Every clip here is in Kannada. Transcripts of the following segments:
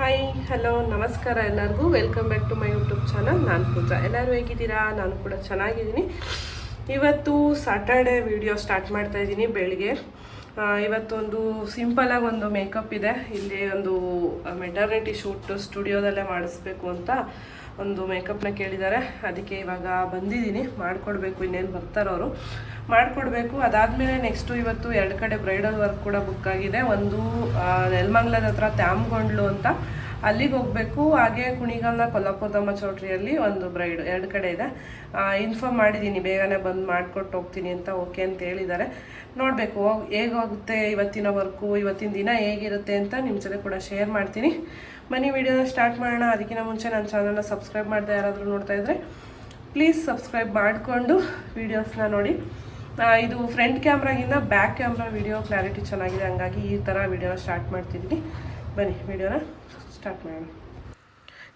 ಹಾಯ್ ಹಲೋ ನಮಸ್ಕಾರ ಎಲ್ಲರಿಗೂ. Welcome back to my YouTube channel ನಾನು ಪೂಜಾ. ಎಲ್ಲರೂ ಹೇಗಿದ್ದೀರಾ? ನಾನು ಕೂಡ ಚೆನ್ನಾಗಿದ್ದೀನಿ. ಇವತ್ತು ಸಾಟರ್ಡೆ ವಿಡಿಯೋ ಸ್ಟಾರ್ಟ್ ಮಾಡ್ತಾ ಇದ್ದೀನಿ ಬೆಳಿಗ್ಗೆ. ಇವತ್ತೊಂದು ಸಿಂಪಲಾಗಿ ಒಂದು ಮೇಕಪ್ ಇದೆ. ಇಲ್ಲಿ ಒಂದು ಮೆಟರ್ನಿಟಿ ಶೂಟ್ ಸ್ಟುಡಿಯೋದಲ್ಲೇ ಮಾಡಿಸ್ಬೇಕು ಅಂತ. ಒಂದು ಮೇಕಪ್ನ ಕೇಳಿದ್ದಾರೆ ಅದಕ್ಕೆ ಇವಾಗ ಬಂದಿದ್ದೀನಿ. ಮಾಡಿಕೊಡ್ಬೇಕು. ಇನ್ನೇನು ಬರ್ತಾರವರು ಮಾಡಿಕೊಡ್ಬೇಕು. ಅದಾದಮೇಲೆ ನೆಕ್ಸ್ಟು ಇವತ್ತು ಎರಡು ಕಡೆ ಬ್ರೈಡಲ್ ವರ್ಕ್ ಕೂಡ ಬುಕ್ ಆಗಿದೆ. ಒಂದು ನೆಲ್ಮಂಗ್ಲದ ಹತ್ರ ತ್ಯಾಮ್ಗೊಂಡ್ಲು ಅಂತ. ಅಲ್ಲಿಗೆ ಹೋಗಬೇಕು. ಹಾಗೆ ಕುಣಿಗಲ್ನ ಕೊಲ್ಲಾಪುರದಮ್ಮ ಚೌಟ್ರಿಯಲ್ಲಿ ಒಂದು ಬ್ರೈಡ್ ಎರಡು ಕಡೆ ಇದೆ. ಇನ್ಫಾರ್ಮ್ ಮಾಡಿದ್ದೀನಿ ಬೇಗನೆ ಬಂದು ಮಾಡಿಕೊಟ್ಟು ಹೋಗ್ತೀನಿ ಅಂತ ಓಕೆ ಅಂತ ಹೇಳಿದ್ದಾರೆ ನೋಡಬೇಕು. ಹೋಗುತ್ತೆ ಇವತ್ತಿನ ವರ್ಕು ಇವತ್ತಿನ ದಿನ ಹೇಗಿರುತ್ತೆ ಅಂತ ನಿಮ್ಮ ಜೊತೆ ಕೂಡ ಶೇರ್ ಮಾಡ್ತೀನಿ. ಬನ್ನಿ ವಿಡಿಯೋನ ಸ್ಟಾರ್ಟ್ ಮಾಡೋಣ. ಅದಕ್ಕಿಂತ ಮುಂಚೆ ನನ್ನ ಚಾನಲ್ನ ಸಬ್ಸ್ಕ್ರೈಬ್ ಮಾಡದೆ ಯಾರಾದರೂ ನೋಡ್ತಾ ಇದ್ದರೆ ಪ್ಲೀಸ್ ಸಬ್ಸ್ಕ್ರೈಬ್ ಮಾಡಿಕೊಂಡು ವೀಡಿಯೋಸ್ನ ನೋಡಿ. ಇದು ಫ್ರಂಟ್ ಕ್ಯಾಮ್ರಾಗಿಂದ ಬ್ಯಾಕ್ ಕ್ಯಾಮ್ರಾ ವಿಡಿಯೋ ಕ್ಲಾರಿಟಿ ಚೆನ್ನಾಗಿದೆ. ಹಂಗಾಗಿ ಈ ಥರ ವಿಡಿಯೋನ ಸ್ಟಾರ್ಟ್ ಮಾಡ್ತಿದ್ದೀನಿ. ಬನ್ನಿ ವಿಡಿಯೋನ ಸ್ಟಾರ್ಟ್ ಮಾಡೋಣ.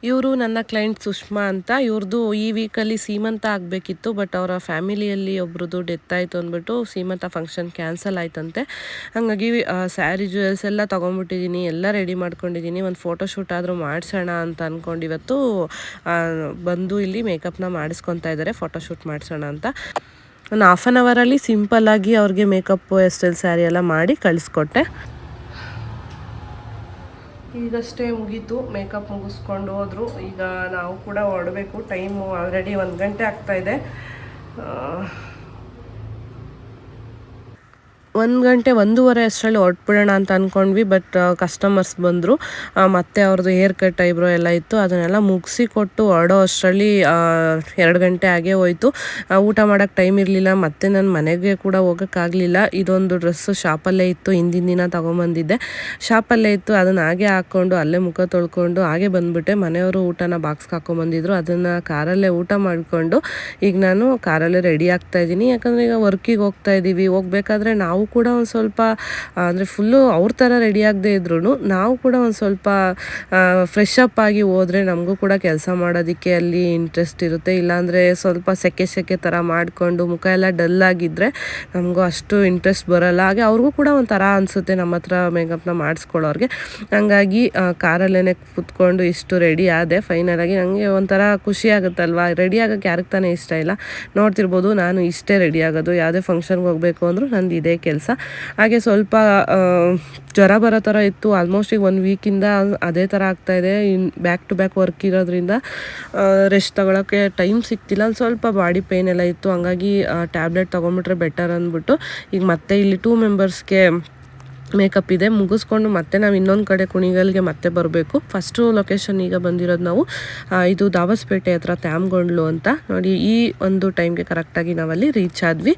ಇವರು ನನ್ನ ಕ್ಲೈಂಟ್ ಸುಷ್ಮಾ ಅಂತ. ಇವ್ರದ್ದು ಈ ವೀಕಲ್ಲಿ ಸೀಮಂತ ಆಗಬೇಕಿತ್ತು ಬಟ್ ಅವರ ಫ್ಯಾಮಿಲಿಯಲ್ಲಿ ಒಬ್ರದ್ದು ಡೆತ್ ಆಯಿತು ಅಂದ್ಬಿಟ್ಟು ಸೀಮಂತ ಫಂಕ್ಷನ್ ಕ್ಯಾನ್ಸಲ್ ಆಯ್ತಂತೆ. ಹಾಗಾಗಿ ಸ್ಯಾರಿ ಜ್ಯುವೆಲ್ಸ್ ಎಲ್ಲ ತೊಗೊಂಡ್ಬಿಟ್ಟಿದ್ದೀನಿ ಎಲ್ಲ ರೆಡಿ ಮಾಡ್ಕೊಂಡಿದ್ದೀನಿ ಒಂದು ಫೋಟೋಶೂಟ್ ಆದರೂ ಮಾಡಿಸೋಣ ಅಂತ ಅಂದ್ಕೊಂಡು ಇವತ್ತು ಬಂದು ಇಲ್ಲಿ ಮೇಕಪ್ನ ಮಾಡಿಸ್ಕೊತಾ ಇದ್ದಾರೆ ಫೋಟೋ ಶೂಟ್ ಮಾಡಿಸೋಣ ಅಂತ. ಒಂದು ಹಾಫ್ ಆನ್ ಅವರಲ್ಲಿ ಸಿಂಪಲ್ಲಾಗಿ ಅವ್ರಿಗೆ ಮೇಕಪ್ಪು ಸ್ಟೈಲ್ ಸ್ಯಾರಿ ಎಲ್ಲ ಮಾಡಿ ಕಳಿಸ್ಕೊಟ್ಟೆ. ಈಗಷ್ಟೇ ಮುಗೀತು. ಮೇಕಪ್ ಮುಗಿಸ್ಕೊಂಡು ಹೋದರು. ಈಗ ನಾವು ಕೂಡ ಹೊರಡಬೇಕು. ಟೈಮು ಆಲ್ರೆಡಿ ಒಂದು ಗಂಟೆ ಆಗ್ತಾ ಇದೆ. ಒಂದು ಗಂಟೆ ಒಂದೂವರೆ ಅಷ್ಟರಲ್ಲಿ ಹೊರಟ್ಬಿಡೋಣ ಅಂತ ಅಂದ್ಕೊಂಡ್ವಿ ಬಟ್ ಕಸ್ಟಮರ್ಸ್ ಬಂದರು. ಮತ್ತೆ ಅವ್ರದ್ದು ಹೇರ್ ಕಟ್ ಐಬ್ರೋ ಎಲ್ಲ ಇತ್ತು, ಅದನ್ನೆಲ್ಲ ಮುಗಿಸಿ ಕೊಟ್ಟು ಹೊರಡೋ ಅಷ್ಟರಲ್ಲಿ ಎರಡು ಗಂಟೆ ಆಗೇ ಹೋಯಿತು. ಊಟ ಮಾಡೋಕ್ಕೆ ಟೈಮ್ ಇರಲಿಲ್ಲ, ಮತ್ತೆ ನನ್ನ ಮನೆಗೆ ಕೂಡ ಹೋಗೋಕ್ಕಾಗಲಿಲ್ಲ. ಇದೊಂದು ಡ್ರೆಸ್ಸು ಶಾಪಲ್ಲೇ ಇತ್ತು, ಹಿಂದಿನ ದಿನ ತೊಗೊಂಬಂದಿದ್ದೆ. ಶಾಪಲ್ಲೇ ಇತ್ತು, ಅದನ್ನು ಹಾಗೆ ಹಾಕ್ಕೊಂಡು ಅಲ್ಲೇ ಮುಖ ತೊಳ್ಕೊಂಡು ಹಾಗೆ ಬಂದ್ಬಿಟ್ಟೆ. ಮನೆಯವರು ಊಟನ ಬಾಕ್ಸ್ಗೆ ಹಾಕೊಂಬಂದಿದ್ರು, ಅದನ್ನು ಕಾರಲ್ಲೇ ಊಟ ಮಾಡಿಕೊಂಡು, ಈಗ ನಾನು ಕಾರಲ್ಲೇ ರೆಡಿ ಆಗ್ತಾ ಇದ್ದೀನಿ. ಯಾಕಂದರೆ ಈಗ ವರ್ಕಿಗೆ ಹೋಗ್ತಾ ಇದ್ದೀವಿ ಹೋಗ್ಬೇಕಾದ್ರೆ ನಾವು ಕೂಡ ಒಂದು ಸ್ವಲ್ಪ ಅಂದರೆ ಫುಲ್ಲು ಅವ್ರ ಥರ ರೆಡಿ ಆಗದೆ ಇದ್ರೂ ನಾವು ಕೂಡ ಒಂದು ಸ್ವಲ್ಪ ಫ್ರೆಶ್ ಅಪ್ ಆಗಿ ಹೋದರೆ ನಮಗೂ ಕೂಡ ಕೆಲಸ ಮಾಡೋದಕ್ಕೆ ಅಲ್ಲಿ ಇಂಟ್ರೆಸ್ಟ್ ಇರುತ್ತೆ. ಇಲ್ಲಾಂದರೆ ಸ್ವಲ್ಪ ಸೆಕೆ ಸೆಕೆ ಥರ ಮಾಡಿಕೊಂಡು ಮುಖ ಎಲ್ಲ ಡಲ್ ಆಗಿದ್ದರೆ ನಮಗೂ ಅಷ್ಟು ಇಂಟ್ರೆಸ್ಟ್ ಬರೋಲ್ಲ. ಹಾಗೆ ಅವ್ರಿಗೂ ಕೂಡ ಒಂಥರ ಅನಿಸುತ್ತೆ ನಮ್ಮ ಹತ್ರ ಮೇಕಪ್ನ ಮಾಡಿಸ್ಕೊಳ್ಳೋರಿಗೆ. ಹಂಗಾಗಿ ಕಾರಲ್ಲೇ ಕೂತ್ಕೊಂಡು ಇಷ್ಟು ರೆಡಿ ಆದೆ. ಫೈನಲಾಗಿ ನನಗೆ ಒಂಥರ ಖುಷಿ ಆಗುತ್ತಲ್ವ? ರೆಡಿ ಆಗೋಕ್ಕೆ ಯಾರಿಗೆ ತಾನೇ ಇಷ್ಟ ಇಲ್ಲ. ನೋಡ್ತಿರ್ಬೋದು, ನಾನು ಇಷ್ಟೇ ರೆಡಿ ಆಗೋದು. ಯಾವುದೇ ಫಂಕ್ಷನ್ಗೆ ಹೋಗಬೇಕು ಅಂದರೂ ನಂದು ಇದೇ ಕೆಲಸ. ಹಾಗೆ ಸ್ವಲ್ಪ ಜ್ವರ ಬರೋ ಥರ ಇತ್ತು. ಆಲ್ಮೋಸ್ಟ್ ಈಗ ಒಂದು ವೀಕಿಂದ ಅದೇ ಥರ ಆಗ್ತಾಯಿದೆ ಇನ್ ಬ್ಯಾಕ್ ಟು ಬ್ಯಾಕ್ ವರ್ಕ್ ಇರೋದ್ರಿಂದ ರೆಸ್ಟ್ ತಗೊಳ್ಳೋಕ್ಕೆ ಟೈಮ್ ಸಿಗ್ತಿಲ್ಲ. ಅಲ್ಲಿ ಸ್ವಲ್ಪ ಬಾಡಿ ಪೇನ್ ಎಲ್ಲ ಇತ್ತು. ಹಂಗಾಗಿ ಟ್ಯಾಬ್ಲೆಟ್ ತೊಗೊಂಬಿಟ್ರೆ ಬೆಟರ್ ಅಂದ್ಬಿಟ್ಟು, ಈಗ ಮತ್ತೆ ಇಲ್ಲಿ ಟೂ ಮೆಂಬರ್ಸ್ಗೆ ಮೇಕಪ್ ಇದೆ. ಮುಗಿಸ್ಕೊಂಡು ಮತ್ತೆ ನಾವು ಇನ್ನೊಂದು ಕಡೆ ಕುಣಿಗಲ್ಗೆ ಮತ್ತೆ ಬರಬೇಕು. ಫಸ್ಟು ಲೊಕೇಶನ್ ಈಗ ಬಂದಿರೋದು ನಾವು ಇದು ದಾಬಸ್ಪೇಟೆ ಹತ್ರ ತ್ಯಾಮ್ಗೊಂಡ್ಲು ಅಂತ. ನೋಡಿ, ಈ ಒಂದು ಟೈಮ್ಗೆ ಕರೆಕ್ಟಾಗಿ ನಾವಲ್ಲಿ ರೀಚ್ ಆದ್ವಿ.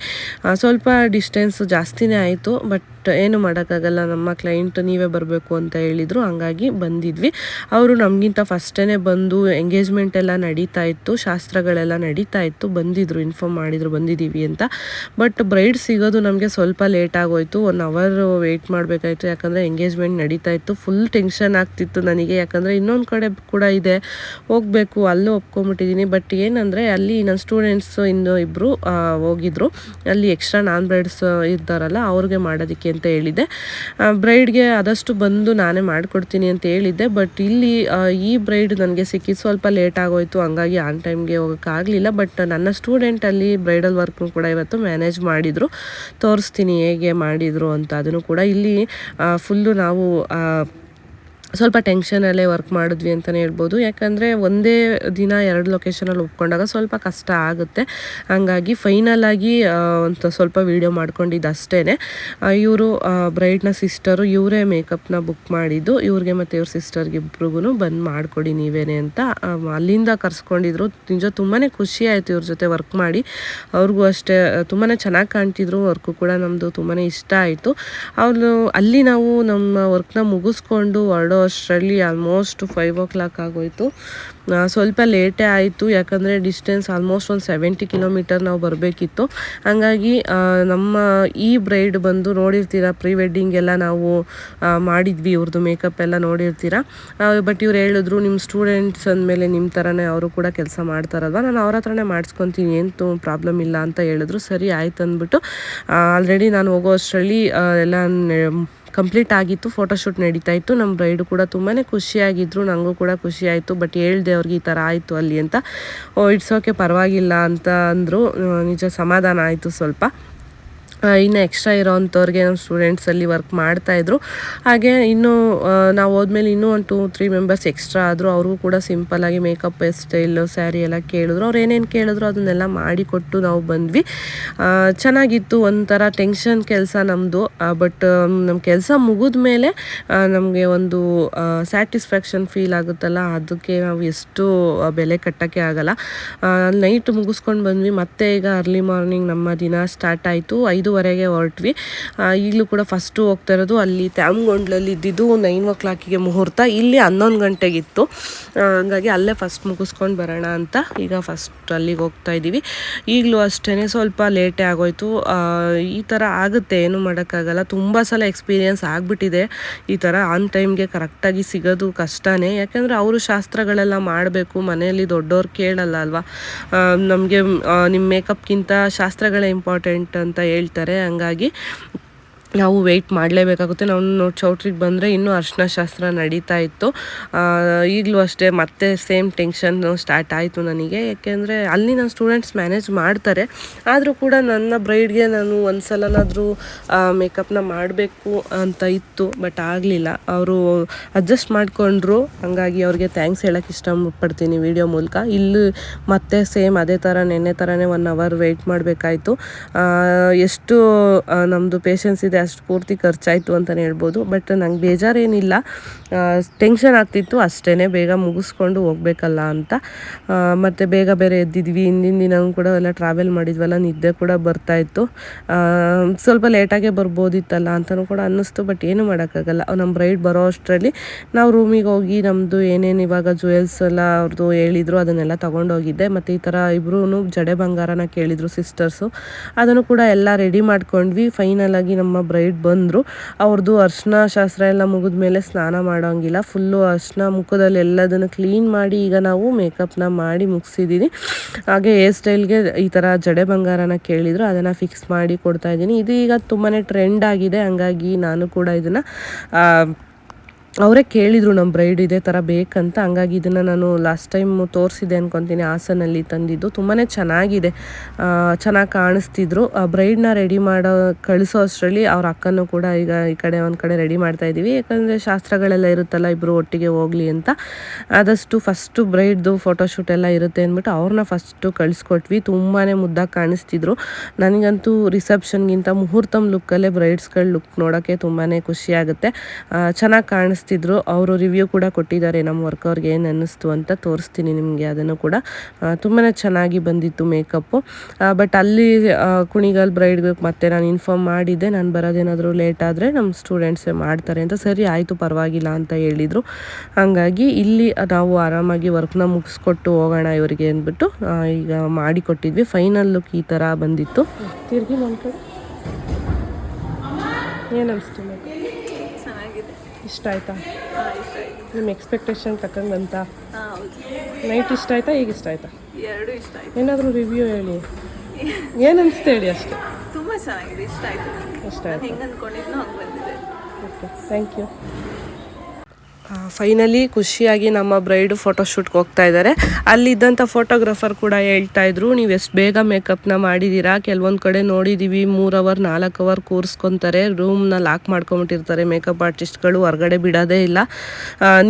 ಸ್ವಲ್ಪ ಡಿಸ್ಟೆನ್ಸ್ ಜಾಸ್ತಿನೇ ಆಯಿತು ಬಟ್ ಏನು ಮಾಡೋಕ್ಕಾಗಲ್ಲ, ನಮ್ಮ ಕ್ಲೈಂಟ್ ನೀವೇ ಬರಬೇಕು ಅಂತ ಹೇಳಿದರು. ಹಂಗಾಗಿ ಬಂದಿದ್ವಿ. ಅವರು ನಮಗಿಂತ ಫಸ್ಟೇ ಬಂದು ಎಂಗೇಜ್ಮೆಂಟ್ ಎಲ್ಲ ನಡೀತಾ ಇತ್ತು, ಶಾಸ್ತ್ರಗಳೆಲ್ಲ ನಡೀತಾ ಇತ್ತು, ಬಂದಿದ್ರು ಇನ್ಫಾರ್ಮ್ ಮಾಡಿದ್ರು, ಬಂದಿದ್ದೀವಿ ಅಂತ. ಬಟ್ ಬ್ರೈಡ್ ಸಿಗೋದು ನಮಗೆ ಸ್ವಲ್ಪ ಲೇಟ್ ಆಗೋಯ್ತು. ಒನ್ ಅವರ್ ವೆಯ್ಟ್ ಮಾಡಬೇಕಾಯ್ತು. ಯಾಕಂದರೆ ಎಂಗೇಜ್ಮೆಂಟ್ ನಡೀತಾ ಇತ್ತು. ಫುಲ್ ಟೆನ್ಷನ್ ಆಗ್ತಿತ್ತು ನನಗೆ. ಯಾಕಂದರೆ ಇನ್ನೊಂದು ಕಡೆ ಕೂಡ ಇದೆ. ಹೋಗಬೇಕು, ಅಲ್ಲೂ ಒಪ್ಕೊಂಬಿಟ್ಟಿದ್ದೀನಿ ಬಟ್ ಏನಂದರೆ ಅಲ್ಲಿ ನನ್ನ ಸ್ಟೂಡೆಂಟ್ಸ್ ಇನ್ನು ಇಬ್ಬರು ಹೋಗಿದ್ರು. ಅಲ್ಲಿ ಎಕ್ಸ್ಟ್ರಾ ನಾನ್ ಬ್ರೈಡ್ಸ್ ಇದ್ದಾರಲ್ಲ, ಅವ್ರಿಗೆ ಮಾಡೋದಕ್ಕೆ ಅಂತ ಹೇಳಿದ್ದೆ. ಬ್ರೈಡ್ಗೆ ಆದಷ್ಟು ಬಂದು ನಾನೇ ಮಾಡಿಕೊಡ್ತೀನಿ ಅಂತ ಹೇಳಿದ್ದೆ. ಬಟ್ ಇಲ್ಲಿ ಈ ಬ್ರೈಡ್ ನನಗೆ ಸಿಕ್ಕಿದ್ದು ಸ್ವಲ್ಪ ಲೇಟ್ ಆಗೋಯ್ತು. ಹಂಗಾಗಿ ಆನ್ ಟೈಮ್ಗೆ ಹೋಗೋಕ್ಕಾಗಲಿಲ್ಲ ಬಟ್ ನನ್ನ ಸ್ಟೂಡೆಂಟ್ ಅಲ್ಲಿ ಬ್ರೈಡಲ್ ವರ್ಕ್ನು ಕೂಡ ಇವತ್ತು ಮ್ಯಾನೇಜ್ ಮಾಡಿದರು. ತೋರಿಸ್ತೀನಿ ಹೇಗೆ ಮಾಡಿದರು ಅಂತ ಅದನ್ನು ಕೂಡ. ಇಲ್ಲಿ ಫುಲ್ಲು ನಾವು ಸ್ವಲ್ಪ ಟೆನ್ಷನಲ್ಲೇ ವರ್ಕ್ ಮಾಡಿದ್ವಿ ಅಂತಲೇ ಹೇಳ್ಬೋದು. ಯಾಕಂದರೆ ಒಂದೇ ದಿನ ಎರಡು ಲೊಕೇಶನಲ್ಲಿ ಒಪ್ಕೊಂಡಾಗ ಸ್ವಲ್ಪ ಕಷ್ಟ ಆಗುತ್ತೆ. ಹಂಗಾಗಿ ಫೈನಲ್ ಆಗಿ ಅಂತ ಸ್ವಲ್ಪ ವೀಡಿಯೋ ಮಾಡ್ಕೊಂಡಿದ್ದು ಅಷ್ಟೇ ಇವರು ಬ್ರೈಡ್ನ ಸಿಸ್ಟರು ಇವರೇ ಮೇಕಪ್ನ ಬುಕ್ ಮಾಡಿದ್ದು. ಇವ್ರಿಗೆ ಮತ್ತು ಇವ್ರ ಸಿಸ್ಟರ್ಗೆ ಇಬ್ರಿಗೂ ಬಂದು ಮಾಡಿಕೊಡಿ ನೀವೇನೆ ಅಂತ ಅಲ್ಲಿಂದ ಕರ್ಸ್ಕೊಂಡಿದ್ರು. ನಿಜ ತುಂಬಾ ಖುಷಿ ಆಯಿತು ಇವ್ರ ಜೊತೆ ವರ್ಕ್ ಮಾಡಿ. ಅವ್ರಿಗೂ ಅಷ್ಟೇ ತುಂಬಾ ಚೆನ್ನಾಗಿ ಕಾಣ್ತಿದ್ರು. ವರ್ಕು ಕೂಡ ನಮ್ಮದು ತುಂಬಾ ಇಷ್ಟ ಆಯಿತು. ಅವರು ಅಲ್ಲಿ ನಾವು ನಮ್ಮ ವರ್ಕ್ನ ಮುಗಿಸ್ಕೊಂಡು ಹೊರಡೋ ಅಷ್ಟರಲ್ಲಿ ಆಲ್ಮೋಸ್ಟ್ ಫೈವ್ ಓ ಕ್ಲಾಕ್ ಆಗೋಯ್ತು ಸ್ವಲ್ಪ ಲೇಟೇ ಆಯಿತು, ಯಾಕಂದರೆ ಡಿಸ್ಟೆನ್ಸ್ ಆಲ್ಮೋಸ್ಟ್ ಒಂದು ಸೆವೆಂಟಿ ಕಿಲೋಮೀಟರ್ ನಾವು ಬರಬೇಕಿತ್ತು. ಹಾಗಾಗಿ ನಮ್ಮ ಈ ಬ್ರೈಡ್ ಬಂದು ನೋಡಿರ್ತೀರ ಪ್ರೀ ವೆಡ್ಡಿಂಗ್ ಎಲ್ಲ ನಾವು ಮಾಡಿದ್ವಿ ಇವ್ರದ್ದು ಮೇಕಪ್ ಎಲ್ಲ ನೋಡಿರ್ತೀರ. ಬಟ್ ಇವ್ರು ಹೇಳಿದ್ರು ನಿಮ್ಮ ಸ್ಟೂಡೆಂಟ್ಸ್ ಅಂದಮೇಲೆ ನಿಮ್ಮ ಥರನೇ ಅವರು ಕೂಡ ಕೆಲಸ ಮಾಡ್ತಾರಲ್ವ? ನಾನು ಅವ್ರ ಹತ್ರನೇ ಮಾಡಿಸ್ಕೊತೀನಿ, ಏನು ಪ್ರಾಬ್ಲಮ್ ಇಲ್ಲ ಅಂತ ಹೇಳಿದ್ರು. ಸರಿ, ಆಯ್ತು ಅಂದ್ಬಿಟ್ಟು ಆಲ್ರೆಡಿ ನಾನು ಹೋಗೋ ಅಷ್ಟರಲ್ಲಿ ಎಲ್ಲ ಕಂಪ್ಲೀಟ್ ಆಗಿತ್ತು ಫೋಟೋಶೂಟ್ ನಡೀತಾ ಇತ್ತು. ನಮ್ಮ ಬ್ರೈಡು ಕೂಡ ತುಂಬಾ ಖುಷಿಯಾಗಿದ್ದರು ನನಗೂ ಕೂಡ ಖುಷಿ ಆಯಿತು ಬಟ್ ಹೇಳ್ದೆ ಅವ್ರಿಗೆ ಈ ಥರ ಆಯಿತು ಅಲ್ಲಿ ಅಂತ. ಓ ಇಟ್ಸ್ ಪರವಾಗಿಲ್ಲ ಅಂತ ಅಂದರು. ನಿಜ ಸಮಾಧಾನ ಆಯಿತು ಸ್ವಲ್ಪ. ಇನ್ನು ಎಕ್ಸ್ಟ್ರಾ ಇರೋವಂಥವ್ರಿಗೆ ನಮ್ಮ ಸ್ಟೂಡೆಂಟ್ಸಲ್ಲಿ ವರ್ಕ್ ಮಾಡ್ತಾಯಿದ್ರು ಹಾಗೆ ಇನ್ನೂ ನಾವು ಹೋದ್ಮೇಲೆ ಇನ್ನೂ ಒಂದು ಟೂ ತ್ರೀ ಮೆಂಬರ್ಸ್ ಎಕ್ಸ್ಟ್ರಾ ಆದರೂ ಅವ್ರಿಗೂ ಕೂಡ ಸಿಂಪಲ್ಲಾಗಿ ಮೇಕಪ್ ಸ್ಟೈಲು ಸ್ಯಾರಿ ಎಲ್ಲ ಕೇಳಿದ್ರು. ಅವ್ರು ಏನೇನು ಕೇಳಿದ್ರು ಅದನ್ನೆಲ್ಲ ಮಾಡಿಕೊಟ್ಟು ನಾವು ಬಂದ್ವಿ. ಚೆನ್ನಾಗಿತ್ತು ಒಂಥರ ಟೆನ್ಷನ್ ಕೆಲಸ ನಮ್ಮದು ಬಟ್ ನಮ್ಮ ಕೆಲಸ ಮುಗಿದ ಮೇಲೆ ನಮಗೆ ಒಂದು ಸ್ಯಾಟಿಸ್ಫ್ಯಾಕ್ಷನ್ ಫೀಲ್ ಆಗುತ್ತಲ್ಲ, ಅದಕ್ಕೆ ನಾವು ಎಷ್ಟು ಬೆಲೆ ಕಟ್ಟೋಕ್ಕೆ ಆಗಲ್ಲ. ನೈಟ್ ಮುಗಿಸ್ಕೊಂಡು ಬಂದ್ವಿ. ಮತ್ತೆ ಈಗ ಅರ್ಲಿ ಮಾರ್ನಿಂಗ್ ನಮ್ಮ ದಿನ ಸ್ಟಾರ್ಟ್ ಆಯಿತು. ಐದುವರೆಗೆ ಹೊರಟ್ವಿ. ಈಗಲೂ ಕೂಡ ಫಸ್ಟು ಹೋಗ್ತಾ ಇರೋದು ಅಲ್ಲಿ ತ್ಯಾಮ್ಗೊಂಡ್ಲಲ್ಲಿ ಇದ್ದಿದ್ದು ನೈನ್ ಓ ಕ್ಲಾಕಿಗೆ ಮುಹೂರ್ತ. ಇಲ್ಲಿ ಹನ್ನೊಂದು ಗಂಟೆಗಿತ್ತು. ಹಾಗಾಗಿ ಅಲ್ಲೇ ಫಸ್ಟ್ ಮುಗಿಸ್ಕೊಂಡು ಬರೋಣ ಅಂತ ಈಗ ಫಸ್ಟ್ ಅಲ್ಲಿಗೆ ಹೋಗ್ತಾ ಇದ್ದೀವಿ. ಈಗಲೂ ಅಷ್ಟೇ ಸ್ವಲ್ಪ ಲೇಟೇ ಆಗೋಯ್ತು. ಈ ಥರ ಆಗುತ್ತೆ, ಏನು ಮಾಡೋಕ್ಕಾಗಲ್ಲ. ತುಂಬ ಸಲ ಎಕ್ಸ್ಪೀರಿಯೆನ್ಸ್ ಆಗಿಬಿಟ್ಟಿದೆ. ಈ ಥರ ಆನ್ ಟೈಮ್ಗೆ ಕರೆಕ್ಟಾಗಿ ಸಿಗೋದು ಕಷ್ಟನೇ. ಯಾಕೆಂದರೆ ಅವರು ಶಾಸ್ತ್ರಗಳೆಲ್ಲ ಮಾಡಬೇಕು, ಮನೆಯಲ್ಲಿ ದೊಡ್ಡವ್ರು ಕೇಳಲ್ಲ ಅಲ್ವಾ? ನಮಗೆ ನಿಮ್ಮ ಮೇಕಪ್ಗಿಂತ ಶಾಸ್ತ್ರಗಳೇ ಇಂಪಾರ್ಟೆಂಟ್ ಅಂತ ಹೇಳ್ತಾರೆ ಹಂಗಾಗಿ ನಾವು ವೆಯ್ಟ್ ಮಾಡಲೇಬೇಕಾಗುತ್ತೆ. ನಾವು ಚೌಟ್ರಿಗೆ ಬಂದರೆ ಇನ್ನೂ ಅರ್ಶಿನ ಶಾಸ್ತ್ರ ನಡೀತಾ ಇತ್ತು. ಈಗಲೂ ಅಷ್ಟೇ ಮತ್ತೆ ಸೇಮ್ ಟೆನ್ಷನ್ ಸ್ಟಾರ್ಟ್ ಆಯಿತು ನನಗೆ. ಯಾಕೆಂದರೆ ಅಲ್ಲಿ ನನ್ನ ಸ್ಟೂಡೆಂಟ್ಸ್ ಮ್ಯಾನೇಜ್ ಮಾಡ್ತಾರೆ. ಆದರೂ ಕೂಡ ನನ್ನ ಬ್ರೈಡ್ಗೆ ನಾನು ಒಂದು ಸಲನಾದರೂ ಮೇಕಪ್ನ ಮಾಡಬೇಕು ಅಂತ ಇತ್ತು ಬಟ್ ಆಗಲಿಲ್ಲ. ಅವರು ಅಡ್ಜಸ್ಟ್ ಮಾಡಿಕೊಂಡ್ರು. ಹಾಗಾಗಿ ಅವ್ರಿಗೆ ಥ್ಯಾಂಕ್ಸ್ ಹೇಳೋಕ್ಕೆ ಇಷ್ಟಪಡ್ತೀನಿ ವಿಡಿಯೋ ಮೂಲಕ. ಇಲ್ಲಿ ಮತ್ತೆ ಸೇಮ್ ಅದೇ ಥರ ನೆನ್ನೆ ಥರನೇ ಒನ್ ಅವರ್ ವೆಯ್ಟ್ ಮಾಡಬೇಕಾಯಿತು. ಎಷ್ಟು ನಮ್ಮದು ಪೇಷನ್ಸ್ ಇದೆ ಅಷ್ಟು ಪೂರ್ತಿ ಖರ್ಚಾಯಿತು ಅಂತಲೇ ಹೇಳ್ಬೋದು. ಬಟ್ ನಂಗೆ ಬೇಜಾರೇನಿಲ್ಲ. ಟೆನ್ಷನ್ ಆಗ್ತಿತ್ತು. ಅಷ್ಟೇ ಬೇಗ ಮುಗಿಸ್ಕೊಂಡು ಹೋಗ್ಬೇಕಲ್ಲ ಅಂತ. ಮತ್ತು ಬೇಗ ಬೇರೆ ಎದ್ದಿದ್ವಿ. ಹಿಂದಿನ ದಿನ ಕೂಡ ಎಲ್ಲ ಟ್ರಾವೆಲ್ ಮಾಡಿದ್ವಲ್ಲ, ನಿದ್ದೆ ಕೂಡ ಬರ್ತಾಯಿತ್ತು ಸ್ವಲ್ಪ ಲೇಟಾಗೆ ಬರ್ಬೋದಿತ್ತಲ್ಲ ಅಂತಲೂ ಕೂಡ ಅನ್ನಿಸ್ತು. ಬಟ್ ಏನು ಮಾಡೋಕ್ಕಾಗಲ್ಲ. ನಮ್ಮ ಬ್ರೈಡ್ ಬರೋ ಅಷ್ಟರಲ್ಲಿ ನಾವು ರೂಮಿಗೆ ಹೋಗಿ ನಮ್ಮದು ಏನೇನು ಇವಾಗ ಜುವೆಲ್ಸ್ ಎಲ್ಲ ಅವ್ರದ್ದು ಹೇಳಿದ್ರು, ಅದನ್ನೆಲ್ಲ ತೊಗೊಂಡೋಗಿದ್ದೆ. ಮತ್ತು ಈ ಥರ ಇಬ್ಬರೂ ಜಡೆ ಬಂಗಾರನ ಕೇಳಿದರು ಸಿಸ್ಟರ್ಸು ಅದನ್ನು ಕೂಡ ಎಲ್ಲ ರೆಡಿ ಮಾಡ್ಕೊಂಡ್ವಿ. ಫೈನಲ್ ಆಗಿ ನಮ್ಮ ಬ್ರೈಡ್ ಬಂದರು. ಅವ್ರದ್ದು ಅರ್ಶಿನ ಶಾಸ್ತ್ರ ಎಲ್ಲ ಮುಗಿದ ಮೇಲೆ ಸ್ನಾನ ಮಾಡೋಂಗಿಲ್ಲ. ಫುಲ್ಲು ಅರ್ಶಿನ ಮುಖದಲ್ಲಿ ಎಲ್ಲದನ್ನು ಕ್ಲೀನ್ ಮಾಡಿ ಈಗ ನಾವು ಮೇಕಪ್ನ ಮಾಡಿ ಮುಗಿಸಿದ್ದೀನಿ ಹಾಗೆ ಹೇರ್ ಸ್ಟೈಲ್ಗೆ ಈ ಥರ ಜಡೆ ಬಂಗಾರನ ಕೇಳಿದರು. ಅದನ್ನು ಫಿಕ್ಸ್ ಮಾಡಿ ಕೊಡ್ತಾ ಇದ್ದೀನಿ. ಇದು ಈಗ ತುಂಬಾ ಟ್ರೆಂಡ್ ಆಗಿದೆ. ಹಂಗಾಗಿ ನಾನು ಕೂಡ ಇದನ್ನು ಅವರೇ ಕೇಳಿದರು ನಮ್ಮ ಬ್ರೈಡ್ ಇದೇ ಥರ ಬೇಕಂತ, ಹಂಗಾಗಿ ಇದನ್ನು ನಾನು ಲಾಸ್ಟ್ ಟೈಮ್ ತೋರಿಸಿದೆ ಅನ್ಕೊತೀನಿ ಹಾಸನಲ್ಲಿ ತಂದಿದ್ದು. ತುಂಬಾ ಚೆನ್ನಾಗಿದೆ. ಚೆನ್ನಾಗಿ ಕಾಣಿಸ್ತಿದ್ರು. ಆ ಬ್ರೈಡ್ನ ರೆಡಿ ಮಾಡೋ, ಕಳಿಸೋ ಅಷ್ಟರಲ್ಲಿ ಅವ್ರ ಅಕ್ಕನೂ ಕೂಡ ಈಗ ಈ ಕಡೆ ಒಂದು ಕಡೆ ರೆಡಿ ಮಾಡ್ತಾ ಇದ್ದೀವಿ. ಯಾಕಂದರೆ ಶಾಸ್ತ್ರಗಳೆಲ್ಲ ಇರುತ್ತಲ್ಲ ಇಬ್ಬರು ಒಟ್ಟಿಗೆ ಹೋಗಲಿ ಅಂತ. ಆದಷ್ಟು ಫಸ್ಟು ಬ್ರೈಡ್ದು ಫೋಟೋಶೂಟ್ ಎಲ್ಲ ಇರುತ್ತೆ ಅಂದ್ಬಿಟ್ಟು ಅವ್ರನ್ನ ಫಸ್ಟು ಕಳಿಸ್ಕೊಟ್ವಿ. ತುಂಬಾ ಮುದ್ದಾಗಿ ಕಾಣಿಸ್ತಿದ್ರು. ನನಗಂತೂ ರಿಸೆಪ್ಷನ್ಗಿಂತ ಮುಹೂರ್ತಮ್ ಲುಕ್ಕಲ್ಲೇ ಬ್ರೈಡ್ಸ್ಗಳ ಲುಕ್ ನೋಡೋಕ್ಕೆ ತುಂಬಾ ಖುಷಿಯಾಗುತ್ತೆ ಚೆನ್ನಾಗಿ ಚೆನ್ನಾಗಿ ಕಾಣಿಸ್ತಿದ್ರು ಅವರು ರಿವ್ಯೂ ಕೂಡ ಕೊಟ್ಟಿದ್ದಾರೆ. ನಮ್ಮ ವರ್ಕ್ ಅವ್ರಿಗೆ ಏನು ಅನ್ನಿಸ್ತು ಅಂತ ತೋರಿಸ್ತೀನಿ ನಿಮಗೆ. ಅದನ್ನು ಕೂಡ ತುಂಬಾ ಚೆನ್ನಾಗಿ ಬಂದಿತ್ತು ಮೇಕಪ್ಪು ಬಟ್ ಅಲ್ಲಿ ಕುಣಿಗಲ್ ಬ್ರೈಡ್ಗೆ ಮತ್ತೆ ನಾನು ಇನ್ಫಾರ್ಮ್ ಮಾಡಿದ್ದೆ. ನಾನು ಬರೋದೇನಾದರೂ ಲೇಟ್ ಆದರೆ ನಮ್ಮ ಸ್ಟೂಡೆಂಟ್ಸೇ ಮಾಡ್ತಾರೆ ಅಂತ. ಸರಿ, ಆಯಿತು, ಪರವಾಗಿಲ್ಲ ಅಂತ ಹೇಳಿದರು. ಹಾಗಾಗಿ ಇಲ್ಲಿ ನಾವು ಆರಾಮಾಗಿ ವರ್ಕ್ನ ಮುಗಿಸ್ಕೊಟ್ಟು ಹೋಗೋಣ ಇವರಿಗೆ ಅಂದ್ಬಿಟ್ಟು ಈಗ ಮಾಡಿಕೊಟ್ಟಿದ್ವಿ ಫೈನಲ್ ಲುಕ್ ಈ ಥರ ಬಂದಿತ್ತು. ತಿರ್ಗಿ ಕಡೆ ಏನು ಅನಿಸ್ತು ಇಷ್ಟ ಆಯ್ತಾ? ನಿಮ್ಮ ಎಕ್ಸ್ಪೆಕ್ಟೇಷನ್ ತಕ್ಕಂಗಂತ ನೈಟ್ ಇಷ್ಟ ಆಯ್ತಾ ಈಗ ಇಷ್ಟ ಆಯ್ತಾ? ಎರಡು ಇಷ್ಟ ಆಯ್ತು. ಏನಾದರೂ ರಿವ್ಯೂ ಹೇಳಿ. ಏನು ಅನಿಸ್ತು ಹೇಳಿ ಅಷ್ಟೇ? ತುಂಬ ಚೆನ್ನಾಗಿದೆ ಇಷ್ಟ ಆಯ್ತು. ಇಷ್ಟ ಆಯ್ತು? ಹೆಂಗೆ ಅಂದ್ಕೊಂಡಿದ್ನೋ ಹಂಗೆ ಬಂದಿದೆ. ಓಕೆ ಥ್ಯಾಂಕ್ ಯು ಫೈನಲಿ ಖುಷಿಯಾಗಿ ನಮ್ಮ ಬ್ರೈಡ್ ಫೋಟೋಶೂಟ್ಗೆ ಹೋಗ್ತಾ ಇದ್ದಾರೆ ಅಲ್ಲಿದ್ದಂಥ ಫೋಟೋಗ್ರಾಫರ್ ಕೂಡ ಹೇಳ್ತಾ ಇದ್ರು, ನೀವು ಎಷ್ಟು ಬೇಗ ಮೇಕಪ್ನ ಮಾಡಿದ್ದೀರಾ ಕೆಲವೊಂದು ಕಡೆ ನೋಡಿದ್ದೀವಿ ಮೂರು ಅವರ್ ನಾಲ್ಕು ಅವರ್ ಕೂರಿಸ್ಕೊತಾರೆ ರೂಮ್ನ ಲಾಕ್ ಮಾಡ್ಕೊಂಬಿಟ್ಟಿರ್ತಾರೆ ಮೇಕಪ್ ಆರ್ಟಿಸ್ಟ್ಗಳು ಹೊರಗಡೆ ಬಿಡೋದೇ ಇಲ್ಲ.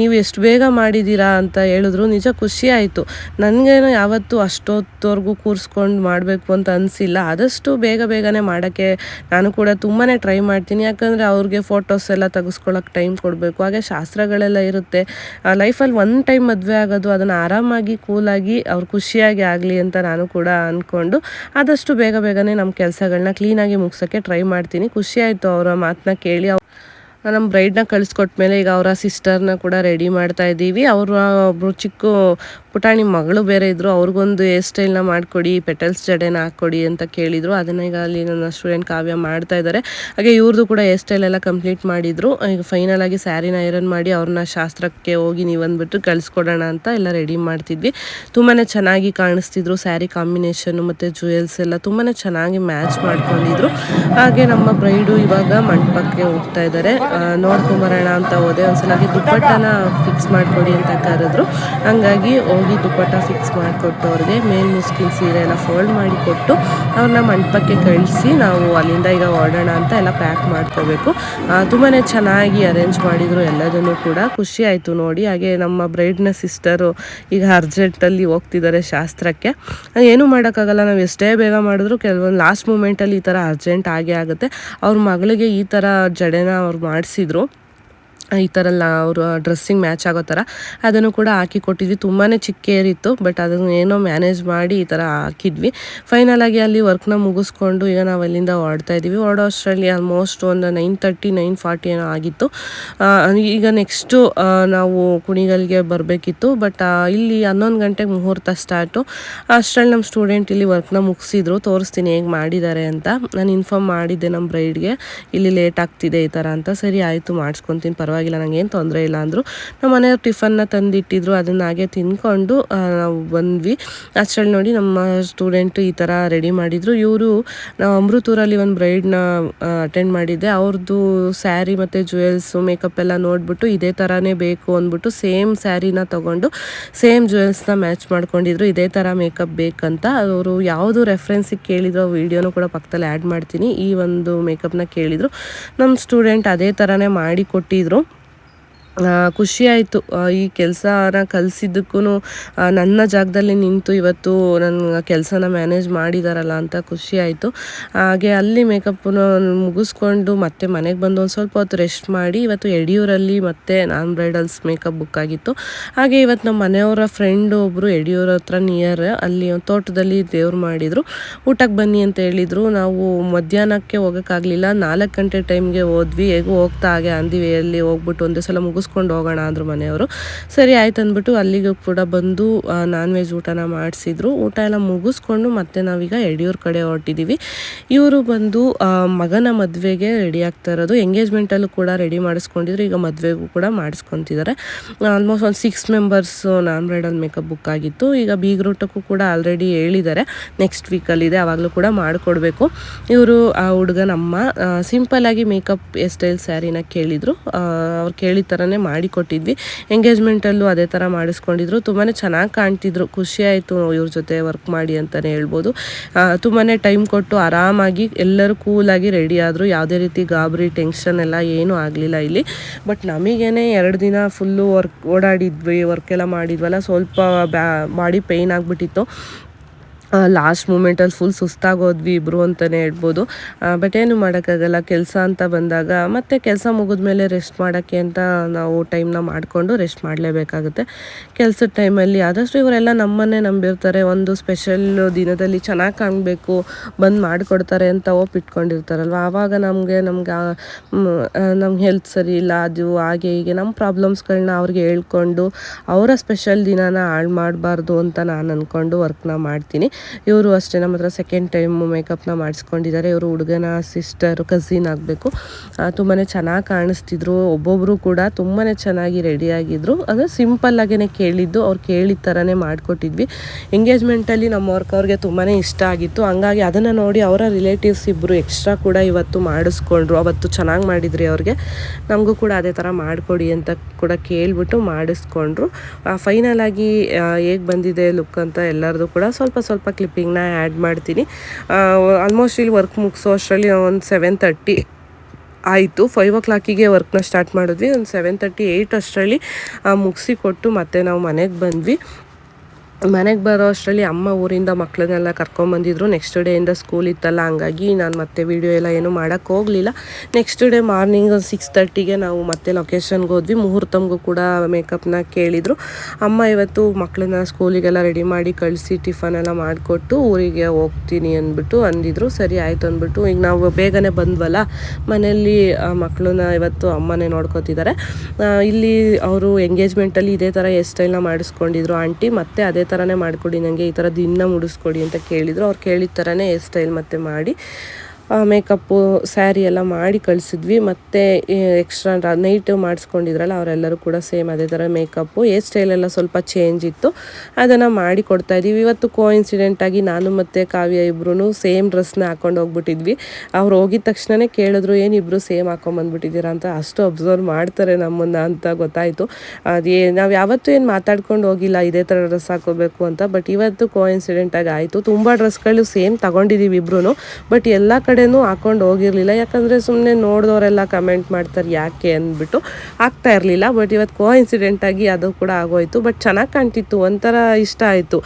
ನೀವು ಎಷ್ಟು ಬೇಗ ಮಾಡಿದ್ದೀರಾ ಅಂತ ಹೇಳಿದ್ರು. ನಿಜ ಖುಷಿ ಆಯಿತು. ನನಗೇನು ಯಾವತ್ತೂ ಅಷ್ಟೊತ್ತವರೆಗೂ ಕೂರಿಸ್ಕೊಂಡು ಮಾಡಬೇಕು ಅಂತ ಅನಿಸಿಲ್ಲ. ಆದಷ್ಟು ಬೇಗ ಬೇಗನೆ ಮಾಡೋಕ್ಕೆ ನಾನು ಕೂಡ ತುಂಬಾ ಟ್ರೈ ಮಾಡ್ತೀನಿ. ಯಾಕಂದರೆ ಅವ್ರಿಗೆ ಫೋಟೋಸ್ ಎಲ್ಲ ತೆಗೆಸ್ಕೊಳ್ಳೋಕೆ ಟೈಮ್ ಕೊಡಬೇಕು. ಹಾಗೆ ಶಾಸ್ತ್ರಗಳೆಲ್ಲ ಇರುತ್ತೆ. ಲೈಫಲ್ಲಿ ಒನ್ ಟೈಮ್ ಮದುವೆ ಆಗೋದು, ಅದನ್ನು ಆರಾಮಾಗಿ, ಕೂಲಾಗಿ, ಅವ್ರು ಖುಷಿಯಾಗಿ ಆಗಲಿ ಅಂತ ನಾನು ಕೂಡ ಅಂದ್ಕೊಂಡು ಆದಷ್ಟು ಬೇಗ ಬೇಗನೆ ನಮ್ಮ ಕೆಲಸಗಳನ್ನ ಕ್ಲೀನಾಗಿ ಮುಗಿಸೋಕ್ಕೆ ಟ್ರೈ ಮಾಡ್ತೀನಿ. ಖುಷಿ ಆಯಿತು ಅವರ ಮಾತನ್ನ ಕೇಳಿ. ನಮ್ಮ ಬ್ರೈಡ್ನ ಕಳಿಸ್ಕೊಟ್ಮೇಲೆ ಈಗ ಅವರ ಸಿಸ್ಟರ್ನ ಕೂಡ ರೆಡಿ ಮಾಡ್ತಾ ಇದ್ದೀವಿ. ಅವರು ಒಬ್ಬರು ಚಿಕ್ಕ ಪುಟಾಣಿ ಮಗಳು ಬೇರೆ ಇದ್ದರು ಅವ್ರಿಗೊಂದು ಹೇರ್ ಸ್ಟೈಲ್ನ ಮಾಡಿಕೊಡಿ ಪೆಟಲ್ಸ್ ಜಡೆನ ಹಾಕ್ಕೊಡಿ ಅಂತ ಕೇಳಿದರು. ಅದನ್ನ ಈಗ ಅಲ್ಲಿ ನನ್ನ ಸ್ಟೂಡೆಂಟ್ ಕಾವ್ಯ ಮಾಡ್ತಾ ಇದ್ದಾರೆ ಹಾಗೆ ಇವ್ರದ್ದು ಕೂಡ ಹೇರ್ ಸ್ಟೈಲ್ ಎಲ್ಲ ಕಂಪ್ಲೀಟ್ ಮಾಡಿದರು. ಈಗ ಫೈನಲ್ ಆಗಿ ಸ್ಯಾರಿನ ಐರನ್ ಮಾಡಿ ಅವ್ರನ್ನ ಶಾಸ್ತ್ರಕ್ಕೆ ಹೋಗಿ ನೀವು ಅಂದ್ಬಿಟ್ಟು ಕಳಿಸ್ಕೊಡೋಣ ಅಂತ ಎಲ್ಲ ರೆಡಿ ಮಾಡ್ತಿದ್ವಿ. ತುಂಬಾ ಚೆನ್ನಾಗಿ ಕಾಣಿಸ್ತಿದ್ರು. ಸ್ಯಾರಿ ಕಾಂಬಿನೇಷನ್ನು ಮತ್ತು ಜುವೆಲ್ಸ್ ಎಲ್ಲ ತುಂಬಾ ಚೆನ್ನಾಗಿ ಮ್ಯಾಚ್ ಮಾಡ್ಕೊಂಡಿದ್ರು. ಹಾಗೆ ನಮ್ಮ ಬ್ರೈಡು ಇವಾಗ ಮಂಟಪಕ್ಕೆ ಹೋಗ್ತಾ ಇದ್ದಾರೆ ನೋಡ್ಕೊಂಬರೋಣ ಅಂತ ಹೋದೆ. ಒಂದ್ಸಲಾಗಿ ದುಪ್ಪಟ್ಟನ ಫಿಕ್ಸ್ ಮಾಡಿಕೊಡಿ ಅಂತ ಕರೆದ್ರು. ಹಂಗಾಗಿ ಹೋಗಿ ದುಪ್ಪಟ್ಟ ಫಿಕ್ಸ್ ಮಾಡಿಕೊಟ್ಟು ಅವ್ರಿಗೆ ಮೇಲ್ ಮುಸ್ಕಿನ್ ಸೀರೆ ಎಲ್ಲ ಫೋಲ್ಡ್ ಮಾಡಿ ಕೊಟ್ಟು ಅವ್ರನ್ನ ಮಂಟಪಕ್ಕೆ ಕಳಿಸಿ ನಾವು ಅಲ್ಲಿಂದ ಈಗ ಹೊರಡೋಣ ಅಂತ ಎಲ್ಲ ಪ್ಯಾಕ್ ಮಾಡ್ಕೋಬೇಕು. ತುಂಬಾ ಚೆನ್ನಾಗಿ ಅರೇಂಜ್ ಮಾಡಿದರು ಎಲ್ಲದನ್ನು ಕೂಡ. ಖುಷಿ ಆಯಿತು ನೋಡಿ. ಹಾಗೆ ನಮ್ಮ ಬ್ರೈಡ್ನ ಸಿಸ್ಟರು ಈಗ ಅರ್ಜೆಂಟಲ್ಲಿ ಹೋಗ್ತಿದ್ದಾರೆ ಶಾಸ್ತ್ರಕ್ಕೆ. ಏನೂ ಮಾಡೋಕ್ಕಾಗಲ್ಲ. ನಾವು ಎಷ್ಟೇ ಬೇಗ ಮಾಡಿದ್ರು ಕೆಲವೊಂದು ಲಾಸ್ಟ್ ಮೂಮೆಂಟಲ್ಲಿ ಈ ಥರ ಅರ್ಜೆಂಟ್ ಆಗೇ ಆಗುತ್ತೆ. ಅವ್ರ ಮಗಳಿಗೆ ಈ ಥರ ಜಡೆನ ಅವ್ರು ಮಾಡಿಸಿದ್ರು. ಈ ಥರ ಎಲ್ಲ ಅವರು ಡ್ರೆಸ್ಸಿಂಗ್ ಮ್ಯಾಚ್ ಆಗೋ ಥರ, ಅದನ್ನು ಕೂಡ ಹಾಕಿ ಕೊಟ್ಟಿದ್ವಿ. ತುಂಬಾ ಚಿಕ್ಕ ಏರಿತ್ತು ಬಟ್ ಅದನ್ನು ಏನೋ ಮ್ಯಾನೇಜ್ ಮಾಡಿ ಈ ಥರ ಹಾಕಿದ್ವಿ. ಫೈನಲ್ ಆಗಿ ಅಲ್ಲಿ ವರ್ಕ್ನ ಮುಗಿಸ್ಕೊಂಡು ಈಗ ನಾವು ಅಲ್ಲಿಂದ ಹೊರಡ್ತಾ ಇದ್ದೀವಿ. ಹೊರಡೋ ಅಷ್ಟರಲ್ಲಿ ಆಲ್ಮೋಸ್ಟ್ ಒಂದು ನೈನ್ ತರ್ಟಿ ನೈನ್ ಫಾರ್ಟಿ ಏನೋ ಆಗಿತ್ತು. ಈಗ ನೆಕ್ಸ್ಟು ನಾವು ಕುಣಿಗಲ್ಗೆ ಬರಬೇಕಿತ್ತು, ಬಟ್ ಇಲ್ಲಿ ಹನ್ನೊಂದು ಗಂಟೆಗೆ ಮುಹೂರ್ತ ಸ್ಟಾರ್ಟು ಅಷ್ಟರಲ್ಲಿ ನಮ್ಮ ಸ್ಟೂಡೆಂಟ್ ಇಲ್ಲಿ ವರ್ಕ್ನ ಮುಗಿಸಿದ್ರು. ತೋರಿಸ್ತೀನಿ ಹೇಗೆ ಮಾಡಿದ್ದಾರೆ ಅಂತ. ನಾನು ಇನ್ಫಾರ್ಮ್ ಮಾಡಿದ್ದೆ ನಮ್ಮ ಬ್ರೈಡ್ಗೆ ಇಲ್ಲಿ ಲೇಟ್ ಆಗ್ತಿದೆ ಈ ಥರ ಅಂತ. ಸರಿ, ಆಯಿತು, ಮಾಡಿಸ್ಕೊತೀನಿ, ಪರವಾಗಿಲ್ಲ. ನಂಗೇನು ತೊಂದರೆ ಇಲ್ಲ ಅಂದರು. ನಮ್ಮ ಮನೆಯವ್ರು ಟಿಫನ್ನ ತಂದಿಟ್ಟಿದ್ರು, ಅದನ್ನ ಹಾಗೆ ತಿನ್ಕೊಂಡು ನಾವು ಬಂದ್ವಿ. ಅಷ್ಟರಲ್ಲಿ ನೋಡಿ ನಮ್ಮ ಸ್ಟೂಡೆಂಟ್ ಈ ಥರ ರೆಡಿ ಮಾಡಿದರು. ಇವರು, ನಾವು ಅಮೃತೂರಲ್ಲಿ ಒಂದು ಬ್ರೈಡ್ನ ಅಟೆಂಡ್ ಮಾಡಿದ್ದೆ. ಅವ್ರದ್ದು ಸ್ಯಾರಿ ಮತ್ತು ಜ್ಯುವೆಲ್ಸು ಮೇಕಪ್ ಎಲ್ಲ ನೋಡಿಬಿಟ್ಟು ಇದೇ ಥರನೇ ಬೇಕು ಅಂದ್ಬಿಟ್ಟು ಸೇಮ್ ಸ್ಯಾರಿನ ತೊಗೊಂಡು, ಸೇಮ್ ಜುವೆಲ್ಸ್ನ ಮ್ಯಾಚ್ ಮಾಡ್ಕೊಂಡಿದ್ರು. ಇದೇ ಥರ ಮೇಕಪ್ ಬೇಕಂತ. ಅವರು ಯಾವುದು ರೆಫರೆನ್ಸಿಗೆ ಕೇಳಿದ್ರು ವೀಡಿಯೋನು ಕೂಡ ಪಕ್ಕದಲ್ಲಿ ಆ್ಯಡ್ ಮಾಡ್ತೀನಿ. ಈ ಒಂದು ಮೇಕಪ್ನ ಕೇಳಿದರು. ನಮ್ಮ ಸ್ಟೂಡೆಂಟ್ ಅದೇ ಥರನೇ ಮಾಡಿ ಕೊಟ್ಟಿದ್ರು. ಆ, ಖುಷಿ ಆಯಿತು ಈ ಕೆಲಸನ ಕಲಿಸಿದ್ದಕ್ಕೂ ನನ್ನ ಜಾಗದಲ್ಲಿ ನಿಂತು ಇವತ್ತು ನನ್ನ ಕೆಲಸನ ಮ್ಯಾನೇಜ್ ಮಾಡಿದಾರಲ್ಲ ಅಂತ ಖುಷಿ ಆಯಿತು ಹಾಗೆ ಅಲ್ಲಿ ಮೇಕಪ್ಪನ್ನು ಮುಗಿಸ್ಕೊಂಡು ಮತ್ತೆ ಮನೆಗೆ ಬಂದು ಒಂದು ಸ್ವಲ್ಪ ಹೊತ್ತು ರೆಸ್ಟ್ ಮಾಡಿ ಇವತ್ತು ಯಡಿಯೂರಲ್ಲಿ ಮತ್ತೆ ನಾನ್ ಬ್ರೈಡಲ್ಸ್ ಮೇಕಪ್ ಬುಕ್ ಆಗಿತ್ತು. ಹಾಗೆ ಇವತ್ತು ನಮ್ಮ ಮನೆಯವರ ಫ್ರೆಂಡ್ ಒಬ್ಬರು ಯಡಿಯೂರ ಹತ್ರ ನಿಯರ್ ಅಲ್ಲಿ ತೋಟದಲ್ಲಿ ದೇವ್ರು ಮಾಡಿದರು. ಊಟಕ್ಕೆ ಬನ್ನಿ ಅಂತ ಹೇಳಿದರು. ನಾವು ಮಧ್ಯಾಹ್ನಕ್ಕೆ ಹೋಗೋಕ್ಕಾಗಲಿಲ್ಲ ನಾಲ್ಕು ಗಂಟೆ ಟೈಮ್ಗೆ ಹೋದ್ವಿ. ಹೇಗೂ ಹೋಗ್ತಾ ಹಾಗೆ ಅಂದಿವೆಯಲ್ಲಿ ಹೋಗ್ಬಿಟ್ಟು ಒಂದೇ ಸಲ ಮುಗಿಸ್ಕೊಂಡು ಹೋಗೋಣ ಅಂದರು ಮನೆಯವರು. ಸರಿ, ಆಯ್ತು ಅಂದ್ಬಿಟ್ಟು ಅಲ್ಲಿಗೆ ಕೂಡ ಬಂದು ನಾನ್ ವೆಜ್ ಊಟನ ಮಾಡಿಸಿದ್ರು. ಊಟ ಎಲ್ಲ ಮುಗಿಸ್ಕೊಂಡು ಮತ್ತೆ ನಾವೀಗ ಯಡಿಯೂರು ಕಡೆ ಹೊರಟಿದ್ದೀವಿ ಇವರು ಬಂದು ಮಗನ ಮದುವೆಗೆ ರೆಡಿ ಆಗ್ತಾ ಇರೋದು. ಎಂಗೇಜ್ಮೆಂಟಲ್ಲೂ ಕೂಡ ರೆಡಿ ಮಾಡಿಸ್ಕೊಂಡಿದ್ರು. ಈಗ ಮದುವೆಗೂ ಕೂಡ ಮಾಡಿಸ್ಕೊತಿದ್ದಾರೆ ಆಲ್ಮೋಸ್ಟ್ ಒಂದು ಸಿಕ್ಸ್ ಮೆಂಬರ್ಸು ನಾನ್ ಬ್ರೈಡಲ್ ಮೇಕಪ್ ಬುಕ್ ಆಗಿತ್ತು. ಈಗ ಬೀಗ್ರೂಟಕ್ಕೂ ಕೂಡ ಆಲ್ರೆಡಿ ಹೇಳಿದ್ದಾರೆ ನೆಕ್ಸ್ಟ್ ವೀಕಲ್ಲಿದೆ ಆವಾಗಲೂ ಕೂಡ ಮಾಡಿಕೊಡ್ಬೇಕು. ಇವರು, ಆ, ಹುಡುಗನಮ್ಮ ಸಿಂಪಲ್ಲಾಗಿ ಮೇಕಪ್ ಸ್ಟೈಲ್ ಸ್ಯಾರಿನ ಕೇಳಿದರು. ಅವ್ರು ಕೇಳಿದ ಥರನೇ ಮಾಡಿಕೊಟ್ಟಿದ್ವಿ. ಎಂಗೇಜ್ಮೆಂಟಲ್ಲೂ ಅದೇ ಥರ ಮಾಡಿಸ್ಕೊಂಡಿದ್ರು. ತುಂಬಾ ಚೆನ್ನಾಗಿ ಕಾಣ್ತಿದ್ರು. ಖುಷಿ ಆಯಿತು ಇವ್ರ ಜೊತೆ ವರ್ಕ್ ಮಾಡಿ ಅಂತಲೇ ಹೇಳ್ಬೋದು. ತುಂಬಾ ಟೈಮ್ ಕೊಟ್ಟು ಆರಾಮಾಗಿ ಎಲ್ಲರೂ ಕೂಲಾಗಿ ರೆಡಿ ಆದರು. ಯಾವುದೇ ರೀತಿ ಗಾಬರಿ ಟೆನ್ಷನ್ ಎಲ್ಲ ಏನೂ ಆಗಲಿಲ್ಲ ಇಲ್ಲಿ. ಬಟ್ ನಮಗೇನೆ ಎರಡು ದಿನ ಫುಲ್ಲು ವರ್ಕ್ ಓಡಾಡಿದ್ವಿ ವರ್ಕ್ ಎಲ್ಲ ಮಾಡಿದ್ವಲ್ಲ, ಸ್ವಲ್ಪ ಬ್ಯಾ ಮಾಡಿ ಪೇಯ್ನ್ ಆಗಿಬಿಟ್ಟಿತ್ತು. ಲಾಸ್ಟ್ ಮೂಮೆಂಟಲ್ಲಿ ಫುಲ್ ಸುಸ್ತಾಗೋದ್ವಿ ಇಬ್ಬರು ಅಂತಲೇ ಹೇಳ್ಬೋದು. ಬಟ್ ಏನು ಮಾಡೋಕ್ಕಾಗಲ್ಲ, ಕೆಲಸ ಅಂತ ಬಂದಾಗ ಮತ್ತೆ ಕೆಲಸ ಮುಗಿದ್ಮೇಲೆ ರೆಸ್ಟ್ ಮಾಡೋಕ್ಕೆ ಅಂತ ನಾವು ಟೈಮ್ನ ಮಾಡಿಕೊಂಡು ರೆಸ್ಟ್ ಮಾಡಲೇಬೇಕಾಗುತ್ತೆ. ಕೆಲಸದ ಟೈಮಲ್ಲಿ ಆದಷ್ಟು ಇವರೆಲ್ಲ ನಮ್ಮನ್ನೇ ನಂಬಿರ್ತಾರೆ, ಒಂದು ಸ್ಪೆಷಲ್ ದಿನದಲ್ಲಿ ಚೆನ್ನಾಗಿ ಕಾಣಬೇಕು, ಬಂದು ಮಾಡಿಕೊಡ್ತಾರೆ ಅಂತ ಒಪ್ಪಿಟ್ಕೊಂಡಿರ್ತಾರಲ್ವ? ಆವಾಗ ನಮಗೆ ನಮ್ಗೆ ನಮ್ಗೆ ಹೆಲ್ತ್ ಸರಿ ಇಲ್ಲ, ಅದು ಹಾಗೆ ಹೀಗೆ ನಮ್ಮ ಪ್ರಾಬ್ಲಮ್ಸ್ಗಳನ್ನ ಅವ್ರಿಗೆ ಹೇಳ್ಕೊಂಡು ಅವರ ಸ್ಪೆಷಲ್ ದಿನಾನ ಹಾಳು ಮಾಡಬಾರ್ದು ಅಂತ ನಾನು ಅಂದ್ಕೊಂಡು ವರ್ಕ್ನ ಮಾಡ್ತೀನಿ. ಇವರು ಅಷ್ಟೇ, ನಮ್ಮ ಹತ್ರ ಸೆಕೆಂಡ್ ಟೈಮು ಮೇಕಪ್ನ ಮಾಡಿಸ್ಕೊಂಡಿದ್ದಾರೆ. ಇವರು ಹುಡುಗನ ಸಿಸ್ಟರ್ ಕಸಿನ್ ಆಗಬೇಕು. ತುಂಬಾ ಚೆನ್ನಾಗಿ ಕಾಣಿಸ್ತಿದ್ರು. ಒಬ್ಬೊಬ್ಬರು ಕೂಡ ತುಂಬಾ ಚೆನ್ನಾಗಿ ರೆಡಿಯಾಗಿದ್ದರು ಅದು ಆಗೇ ಕೇಳಿದ್ದು. ಅವ್ರು ಕೇಳಿದ ಥರನೇ ಮಾಡಿಕೊಟ್ಟಿದ್ವಿ. ಎಂಗೇಜ್ಮೆಂಟಲ್ಲಿ ನಮ್ಮ ವರ್ಕ್ ಅವ್ರಿಗೆ ತುಂಬಾ ಇಷ್ಟ ಆಗಿತ್ತು. ಹಂಗಾಗಿ ಅದನ್ನು ನೋಡಿ ಅವರ ರಿಲೇಟಿವ್ಸ್ ಇಬ್ಬರು ಎಕ್ಸ್ಟ್ರಾ ಕೂಡ ಇವತ್ತು ಮಾಡಿಸ್ಕೊಂಡ್ರು. ಅವತ್ತು ಚೆನ್ನಾಗಿ ಮಾಡಿದ್ರಿ ಅವ್ರಿಗೆ. ನಮಗೂ ಕೂಡ ಅದೇ ಥರ ಮಾಡಿಕೊಡಿ ಅಂತ ಕೂಡ ಕೇಳಿಬಿಟ್ಟು ಮಾಡಿಸ್ಕೊಂಡ್ರು. ಫೈನಲ್ ಆಗಿ ಹೇಗೆ ಬಂದಿದೆ ಲುಕ್ ಅಂತ ಎಲ್ಲರದು ಕೂಡ ಸ್ವಲ್ಪ ಸ್ವಲ್ಪ ಕ್ಲಿಪ್ಪಿಂಗ್ನ ಆ್ಯಡ್ ಮಾಡ್ತೀನಿ. ಆಲ್ಮೋಸ್ಟ್ ಇಲ್ಲಿ ವರ್ಕ್ ಮುಗಿಸೋ ಅಷ್ಟರಲ್ಲಿ ಒಂದು ಸೆವೆನ್ ತರ್ಟಿ ಆಯಿತು. ಫೈವ್ ಓ ಕ್ಲಾಕಿಗೆ ವರ್ಕ್ನ ಸ್ಟಾರ್ಟ್ ಮಾಡಿದ್ವಿ. ಒಂದು ಸೆವೆನ್ ತರ್ಟಿ ಏಯ್ಟ್ ಅಷ್ಟರಲ್ಲಿ ಮುಗಿಸಿ ಕೊಟ್ಟು ಮತ್ತೆ ನಾವು ಮನೆಗೆ ಬಂದ್ವಿ. ಮನೆಗೆ ಬರೋ ಅಷ್ಟರಲ್ಲಿ ಅಮ್ಮ ಊರಿಂದ ಮಕ್ಕಳನ್ನೆಲ್ಲ ಕರ್ಕೊಂಬಂದಿದ್ರು ನೆಕ್ಸ್ಟ್ ಡೇಯಿಂದ ಸ್ಕೂಲ್ ಇತ್ತಲ್ಲ, ಹಂಗಾಗಿ ನಾನು ಮತ್ತೆ ವೀಡಿಯೋ ಎಲ್ಲ ಏನೂ ಮಾಡೋಕ್ಕೆ ಹೋಗಲಿಲ್ಲ. ನೆಕ್ಸ್ಟ್ ಡೇ ಮಾರ್ನಿಂಗ್ ಸಿಕ್ಸ್ ತರ್ಟಿಗೆ ನಾವು ಮತ್ತೆ ಲೊಕೇಶನ್ಗೆ ಹೋದ್ವಿ. ಮುಹೂರ್ತಮ್ಗೂ ಕೂಡ ಮೇಕಪ್ನ ಕೇಳಿದರು. ಅಮ್ಮ ಇವತ್ತು ಮಕ್ಕಳನ್ನ ಸ್ಕೂಲಿಗೆಲ್ಲ ರೆಡಿ ಮಾಡಿ ಕಳಿಸಿ ಟಿಫನ್ ಎಲ್ಲ ಮಾಡಿಕೊಟ್ಟು ಊರಿಗೆ ಹೋಗ್ತೀನಿ ಅಂದ್ಬಿಟ್ಟು ಅಂದಿದ್ರು. ಸರಿ ಆಯಿತು ಅಂದ್ಬಿಟ್ಟು ಈಗ ನಾವು ಬೇಗನೆ ಬಂದ್ವಲ್ಲ, ಮನೆಯಲ್ಲಿ ಮಕ್ಕಳನ್ನ ಇವತ್ತು ಅಮ್ಮನೇ ನೋಡ್ಕೋತಿದ್ದಾರೆ. ಇಲ್ಲಿ ಅವರು ಎಂಗೇಜ್ಮೆಂಟಲ್ಲಿ ಇದೇ ಥರ ಹೇರ್ ಮಾಡಿಸ್ಕೊಂಡಿದ್ರು ಆಂಟಿ. ಮತ್ತೆ ಅದೇ ಥರನೇ ಮಾಡಿಕೊಡಿ ನನಗೆ ಈ ಥರ ದಿನ ಮುಡಿಸ್ಕೊಡಿ ಅಂತ ಕೇಳಿದರು. ಅವ್ರು ಕೇಳಿದ ಥರನೇ ಹೇರ್ ಸ್ಟೈಲ್ ಮತ್ತೆ ಮಾಡಿ. ಮೇಕಪ್ಪು ಸ್ಯಾರಿ ಎಲ್ಲ ಮಾಡಿ ಕಳಿಸಿದ್ವಿ. ಮತ್ತು ಎಕ್ಸ್ಟ್ರಾ ನೈಟ್ ಮಾಡಿಸ್ಕೊಂಡಿದ್ರಲ್ಲ, ಅವರೆಲ್ಲರೂ ಕೂಡ ಸೇಮ್ ಅದೇ ಥರ ಮೇಕಪ್ಪು ಹೇರ್ ಸ್ಟೈಲ್ ಎಲ್ಲ ಸ್ವಲ್ಪ ಚೇಂಜ್ ಇತ್ತು. ಅದನ್ನು ಮಾಡಿ ಕೊಡ್ತಾ ಇದೀವಿ ಇವತ್ತು ಕೋ ಆಗಿ ನಾನು ಮತ್ತು ಕಾವ್ಯ ಇಬ್ಬರೂ ಸೇಮ್ ಡ್ರೆಸ್ನ ಹಾಕೊಂಡು ಹೋಗ್ಬಿಟ್ಟಿದ್ವಿ. ಅವ್ರು ಹೋಗಿದ ತಕ್ಷಣವೇ ಕೇಳಿದ್ರು, ಏನು ಇಬ್ಬರು ಸೇಮ್ ಹಾಕೊಂಡ್ಬಂದ್ಬಿಟ್ಟಿದ್ದೀರಾ ಅಂತ? ಅಷ್ಟು ಅಬ್ಸರ್ವ್ ಮಾಡ್ತಾರೆ ನಮ್ಮನ್ನು ಅಂತ ಗೊತ್ತಾಯಿತು. ಅದೇ ನಾವು ಯಾವತ್ತೂ ಏನು ಮಾತಾಡ್ಕೊಂಡು ಹೋಗಿಲ್ಲ, ಇದೇ ಥರ ಡ್ರೆಸ್ ಹಾಕೋಬೇಕು ಅಂತ. ಬಟ್ ಇವತ್ತು ಕೋ ಆಗಿ ಆಯಿತು. ತುಂಬ ಡ್ರೆಸ್ಗಳು ಸೇಮ್ ತಗೊಂಡಿದ್ದೀವಿ ಇಬ್ಬರೂ ಬಟ್ ಎಲ್ಲ ಕಡೆನೂ ಹಾಕೊಂಡು ಹೋಗಿರಲಿಲ್ಲ. ಯಾಕಂದರೆ ಸುಮ್ಮನೆ ನೋಡಿದವರೆಲ್ಲ ಕಮೆಂಟ್ ಮಾಡ್ತಾರೆ, ಯಾಕೆ ಅಂದ್ಬಿಟ್ಟು ಆಗ್ತಾ ಇರಲಿಲ್ಲ. ಬಟ್ ಇವತ್ತು ಕೋ ಇನ್ಸಿಡೆಂಟಾಗಿ ಅದು ಕೂಡ ಆಗೋಯ್ತು. ಬಟ್ ಚೆನ್ನಾಗಿ ಕಾಣ್ತಿತ್ತು, ಒಂಥರ ಇಷ್ಟ ಆಯಿತು.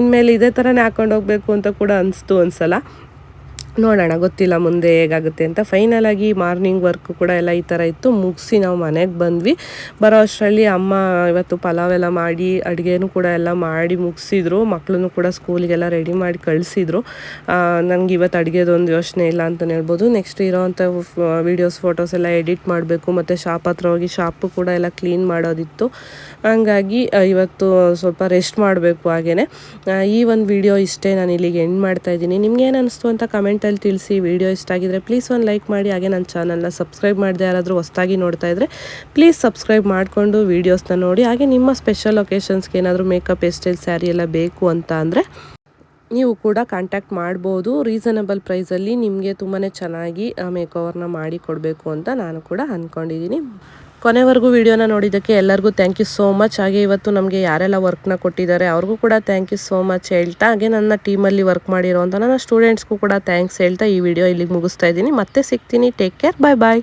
ಇನ್ಮೇಲೆ ಇದೇ ಥರನೇ ಹಾಕೊಂಡು ಹೋಗಬೇಕು ಅಂತ ಕೂಡ ಅನಿಸ್ತು ಒಂದ್ಸಲ. ನೋಡೋಣ, ಗೊತ್ತಿಲ್ಲ ಮುಂದೆ ಹೇಗಾಗುತ್ತೆ ಅಂತ. ಫೈನಲ್ ಆಗಿ ಮಾರ್ನಿಂಗ್ ವರ್ಕ್ ಕೂಡ ಎಲ್ಲ ಈ ಥರ ಇತ್ತು. ಮುಗಿಸಿ ನಾವು ಮನೆಗೆ ಬಂದ್ವಿ. ಬರೋ ಅಷ್ಟರಲ್ಲಿ ಅಮ್ಮ ಇವತ್ತು ಪಲಾವ್ ಎಲ್ಲ ಮಾಡಿ, ಅಡುಗೆನೂ ಕೂಡ ಎಲ್ಲ ಮಾಡಿ ಮುಗಿಸಿದ್ರು. ಮಕ್ಕಳನ್ನು ಕೂಡ ಸ್ಕೂಲಿಗೆಲ್ಲ ರೆಡಿ ಮಾಡಿ ಕಳಿಸಿದ್ರು. ನನಗೆ ಇವತ್ತು ಅಡುಗೆದೊಂದು ಯೋಚನೆ ಇಲ್ಲ ಅಂತಲೇ ಹೇಳ್ಬೋದು. ನೆಕ್ಸ್ಟ್ ಇರೋವಂಥ ವೀಡಿಯೋಸ್ ಫೋಟೋಸ್ ಎಲ್ಲ ಎಡಿಟ್ ಮಾಡಬೇಕು. ಮತ್ತು ಶಾಪ್ ಹತ್ರ ಹೋಗಿ ಶಾಪು ಕೂಡ ಎಲ್ಲ ಕ್ಲೀನ್ ಮಾಡೋದಿತ್ತು. ಹಂಗಾಗಿ ಇವತ್ತು ಸ್ವಲ್ಪ ರೆಸ್ಟ್ ಮಾಡಬೇಕು ಹಾಗೆಯೇ ಈ ಒಂದು ವಿಡಿಯೋ ಇಷ್ಟೇ ನಾನು ಇಲ್ಲಿಗೆ ಎಂಡ್ ಮಾಡ್ತಾಯಿದ್ದೀನಿ ನಿಮ್ಗೇನು ಅನಿಸ್ತು ಅಂತ ಕಮೆಂಟಲ್ಲಿ ತಿಳಿಸಿ, ವಿಡಿಯೋ ಇಷ್ಟ ಆಗಿದ್ರೆ ಪ್ಲೀಸ್ ಒಂದು ಲೈಕ್ ಮಾಡಿ. ಹಾಗೆ ನನ್ನ ಚಾನಲ್ನ ಸಬ್ಸ್ಕ್ರೈಬ್ ಮಾಡದೆ ಯಾರಾದರೂ ಹೊಸ್ದಾಗಿ ನೋಡ್ತಾ ಇದ್ದರೆ ಪ್ಲೀಸ್ ಸಬ್ಸ್ಕ್ರೈಬ್ ಮಾಡಿಕೊಂಡು ವೀಡಿಯೋಸ್ನ ನೋಡಿ. ಹಾಗೆ ನಿಮ್ಮ ಸ್ಪೆಷಲ್ ಒಕೇಶನ್ಸ್ಗೆ ಏನಾದರೂ ಮೇಕಪ್ ಎಸ್ಟೈಲ್ ಸ್ಯಾರಿ ಎಲ್ಲ ಬೇಕು ಅಂತ ಅಂದರೆ ನೀವು ಕೂಡ ಕಾಂಟ್ಯಾಕ್ಟ್ ಮಾಡ್ಬೋದು. ರೀಸನಬಲ್ ಪ್ರೈಸಲ್ಲಿ ನಿಮಗೆ ತುಂಬಾ ಚೆನ್ನಾಗಿ ಮೇಕ್ ಓವರ್ನ ಮಾಡಿ ಕೊಡಬೇಕು ಅಂತ ನಾನು ಕೂಡ ಅಂದ್ಕೊಂಡಿದ್ದೀನಿ ಕೊನೆವರೆಗೂ ವಿಡಿಯೋನ ನೋಡಿದ್ದಕ್ಕೆ ಎಲ್ಲರಿಗೂ ಥ್ಯಾಂಕ್ ಯು ಸೋ ಮಚ್ ಹಾಗೆ ಇವತ್ತು ನಮಗೆ ಯಾರೆಲ್ಲ ವರ್ಕ್ನ ಕೊಟ್ಟಿದ್ದಾರೆ ಅವ್ರಿಗೂ ಕೂಡ ಥ್ಯಾಂಕ್ ಯು ಸೋ ಮಚ್ ಹೇಳ್ತಾ, ಹಾಗೆ ನನ್ನ ಟೀಮಲ್ಲಿ ವರ್ಕ್ ಮಾಡಿರೋಂಥ ನನ್ನ ಸ್ಟೂಡೆಂಟ್ಸ್ಗೂ ಕೂಡ ಥ್ಯಾಂಕ್ಸ್ ಹೇಳ್ತಾ ಈ ವಿಡಿಯೋ ಇಲ್ಲಿಗೆ ಮುಗಿಸ್ತಾ ಇದ್ದೀನಿ. ಮತ್ತೆ ಸಿಗ್ತೀನಿ. ಟೇಕ್ ಕೇರ್ ಬಾಯ್ ಬಾಯ್